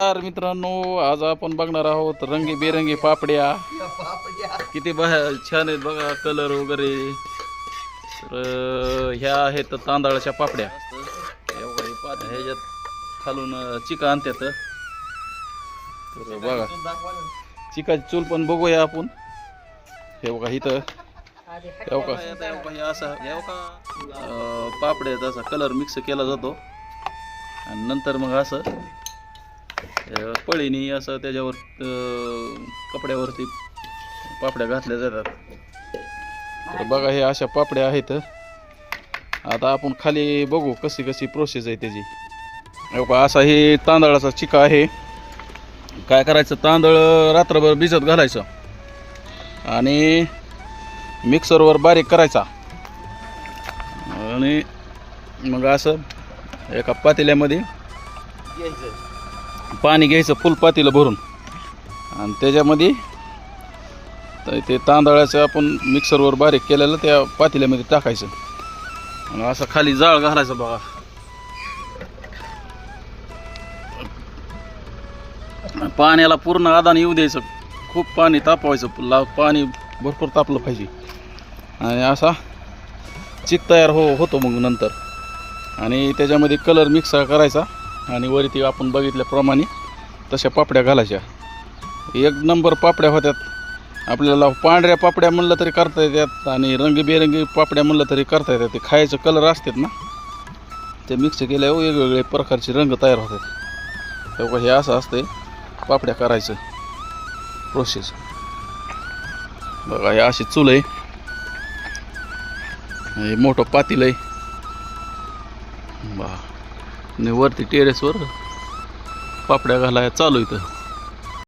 तर मित्रांनो आज आपण बघणार आहोत रंगीबेरंगी पापड्या. किती बघ छान आहेत बघा कलर वगैरे. तर ह्या आहेत तांदळाच्या पापड्या. ह्याच्यात खालून चिका आणतात तर बघा चिकाची चूल पण बघूया आपण. हे बघा इथं. हे असा पापड्यात असा कलर मिक्स केला जातो. आणि नंतर मग असं पळीनी असं त्याच्यावर कपड्यावरती पापड्या घातल्या जातात. तर बघा हे अशा पापड्या आहेत. आता आपण खाली बघू कशी कशी प्रोसेस आहे त्याची. बघा असा हे तांदळाचा चिका आहे. काय करायचं? तांदळ रात्रभर भिजत घालायचं. आणि मिक्सरवर बारीक करायचा. आणि मग असं एका पातेल्यामध्ये पाणी घ्यायचं फुल पातीला भरून. आणि त्याच्यामध्ये तर ते तांदळाचं आपण मिक्सरवर बारीक केलेलं त्या पातेल्यामध्ये टाकायचं. आणि असं खाली जाळ घालायचं बघा. पाण्याला पूर्ण आदान येऊ द्यायचं. खूप पाणी तापवायचं. ला पाणी भरपूर तापलं पाहिजे. आणि असा चिक तयार हो होतो मग नंतर. आणि त्याच्यामध्ये कलर मिक्स करायचा. आणि वरती आपण बघितल्याप्रमाणे तशा पापड्या घालायच्या. एक नंबर पापड्या होत्यात. आपल्याला पांढऱ्या पापड्या म्हणलं तरी करता येतात आणि रंगीबेरंगी पापड्या म्हणलं तरी करता येतात ते खायचं कलर असतात ना ते मिक्स केल्यावर वेगवेगळे प्रकारचे रंग तयार होतात. तेव्हा हे असं असते पापड्या करायचं प्रोसेस बघा हे अशी चूल आहे. हे मोठं पातील आहे. बा आणि वरती टेरेसवर पापड्या घालाय चालू इथं.